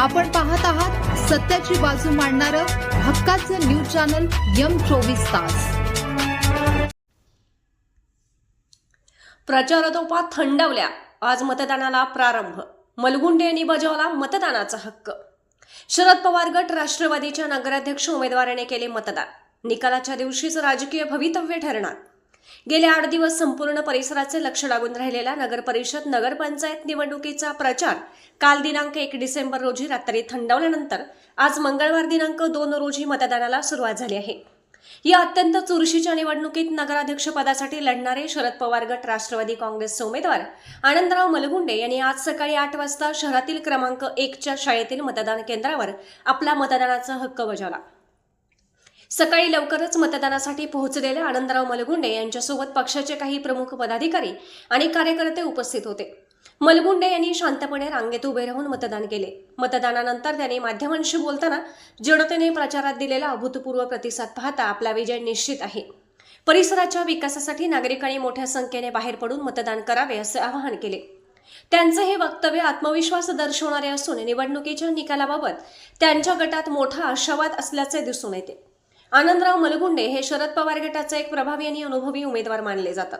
आपण पाहत आहात सत्याची बाजू मांडणारं हक्काचं न्यूज चॅनल यम चोवीस तास. प्रचारतोपा थंडवल्या. आज मतदानाला प्रारंभ. मलगुंडे यांनी बजावला मतदानाचा हक्क. शरद पवार गट राष्ट्रवादीच्या नगराध्यक्ष उमेदवाराने केले मतदान. निकालाच्या दिवशीच राजकीय भवितव्य ठरणार. गेले आठ दिवस संपूर्ण परिसराचे लक्ष लागून राहिलेला नगर परिषद नगरपंचायत निवडणुकीचा प्रचार काल दिनांक एक डिसेंबर रोजी रात्री थंडावल्यानंतर आज मंगळवार दिनांक दोन रोजी मतदानाला सुरुवात झाली आहे. या अत्यंत चुरशीच्या निवडणुकीत नगराध्यक्षपदासाठी लढणारे शरद पवार गट राष्ट्रवादी काँग्रेसचे उमेदवार आनंदराव मलगुंडे यांनी आज सकाळी आठ वाजता शहरातील क्रमांक एकच्या शाळेतील मतदान केंद्रावर आपला मतदानाचा हक्क बजावला. सकाळी लवकरच मतदानासाठी पोहोचलेले आनंदराव मलगुंडे यांच्यासोबत पक्षाचे काही प्रमुख पदाधिकारी आणि कार्यकर्ते उपस्थित होते. मलगुंडे यांनी शांतपणे रांगेत उभे राहून मतदान केले. मतदानानंतर त्यांनी माध्यमांशी बोलताना जनतेने प्रचारात दिलेला अभूतपूर्व प्रतिसाद पाहता आपला विजय निश्चित आहे. परिसराच्या विकासासाठी नागरिकांनी मोठ्या संख्येने बाहेर पडून मतदान करावे असे आवाहन केले. त्यांचे हे वक्तव्य आत्मविश्वास दर्शवणारे असून निवडणुकीच्या निकालाबाबत त्यांच्या गटात मोठा आशावाद असल्याचे दिसून येते. आनंदराव मलगुंडे हे शरद पवार गटाचे एक प्रभावी आणि अनुभवी उमेदवार मानले जातात.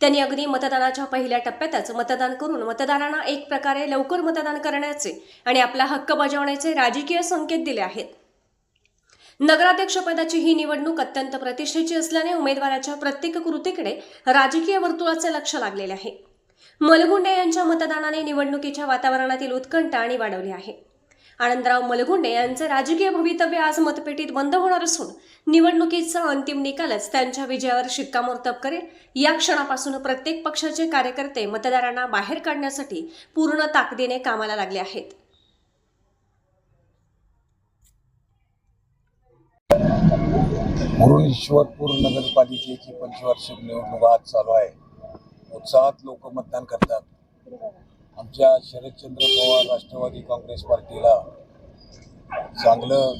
त्यांनी अगदी मतदानाच्या पहिल्या टप्प्यातच मतदान करून मतदारांना एक प्रकारे लवकर मतदान करण्याचे आणि आपला हक्क बजावण्याचे राजकीय संकेत दिले आहेत. नगराध्यक्षपदाची ही निवडणूक अत्यंत प्रतिष्ठेची असल्याने उमेदवाराच्या प्रत्येक कृतीकडे राजकीय वर्तुळाचे लक्ष लागलेले आहे. मलगुंडे यांच्या मतदानाने निवडणुकीच्या वातावरणातील उत्कंठा आणि वाढवली आहे. आनंदराव मलगुंडे यांचे राजकीय भवितव्य आज मतपेटीत बंद होणार असून निवडणुकीचा अंतिम निकालच त्यांच्या विजयावर शिक्कामोर्तब करेल. या क्षणापासून प्रत्येक पक्षाचे कार्यकर्ते मतदारांना बाहेर काढण्यासाठी पूर्ण ताकदीने कामाला लागले आहेत. मुरुड नगरपालिकेची पंचवार्षिक निवडणूक आज चालू आहे. उत्साहात लोक मतदान करतात. आमच्या शरदचंद्र पवार राष्ट्रवादी काँग्रेस पार्टीला चांगलं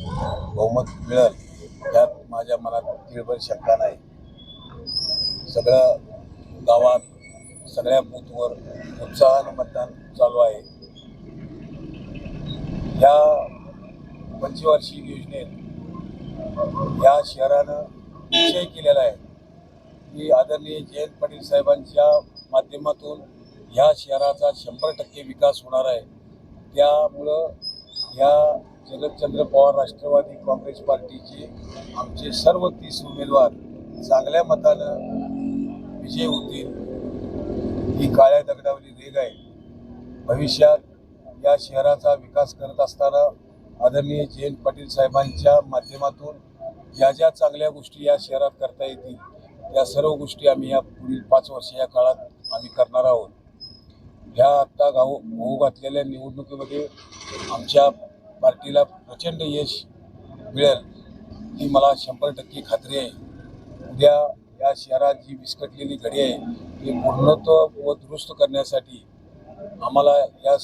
बहुमत मिळेल यात माझ्या मनात तीळभर शंका नाही. सगळ्या गावात सगळ्या बूथवर उत्साहानं मतदान चालू आहे. या पंचवार्षिक योजनेत या शहरानं निश्चय केलेला आहे. की आदरणीय जयंत पाटील साहेबांच्या माध्यमातून ह्या शहराचा शंभर टक्के विकास होणार आहे. त्यामुळं ह्या जगतचंद्र पवार राष्ट्रवादी काँग्रेस पार्टीचे आमचे सर्व तीस उमेदवार चांगल्या मतानं विजय होतील ही काळ्या दगडावली रेग आहे. भविष्यात या शहराचा विकास करत असताना आदरणीय जयंत पाटील साहेबांच्या माध्यमातून ज्या ज्या चांगल्या गोष्टी या शहरात करता येतील त्या सर्व गोष्टी आम्ही या पुढील पाच वर्ष या काळात आम्ही करणार आहोत. ह्या आत्ता गाव होऊ घातलेल्या निवडणुकीमध्ये आमच्या पार्टीला प्रचंड यश मिळेल ही मला शंभर टक्के खात्री आहे. उद्या या शहरात जी विस्कटलेली घडी आहे ती पूर्णत्व व दुरुस्त करण्यासाठी आम्हाला या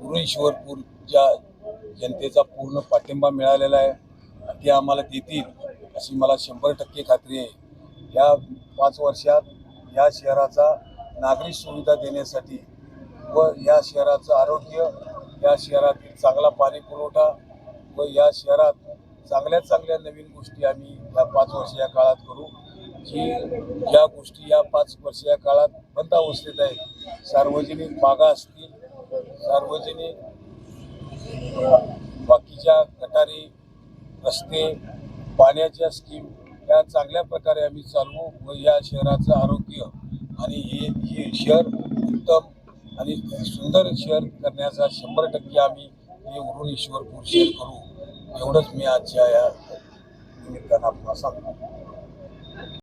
पुरेश्वरपूरच्या जनतेचा पूर्ण पाठिंबा मिळालेला आहे ते आम्हाला देतील अशी मला शंभर टक्के खात्री आहे. या पाच वर्षात या शहराचा नागरी सुविधा देण्यासाठी व या शहराचं आरोग्य या शहरातील चांगला पाणी पुरवठा व या शहरात चांगल्या चांगल्या नवीन गोष्टी आम्ही या पाच वर्ष या काळात करू. जी या गोष्टी या पाच वर्ष या काळात बंद अवस्थेत आहेत. सार्वजनिक बागा असतील सार्वजनिक बाकीच्या गटारी रस्ते पाण्याच्या स्कीम या चांगल्या प्रकारे आम्ही चालवू व या शहराचं आरोग्य आणि हे हे शहर उत्तम आणि सुंदर शेअर करण्याचा शंभर टक्के आम्ही हे उरून ईश्वरपूर शेअर करू. एवढंच मी आजच्या या निमित्तानं आपण सांगतो.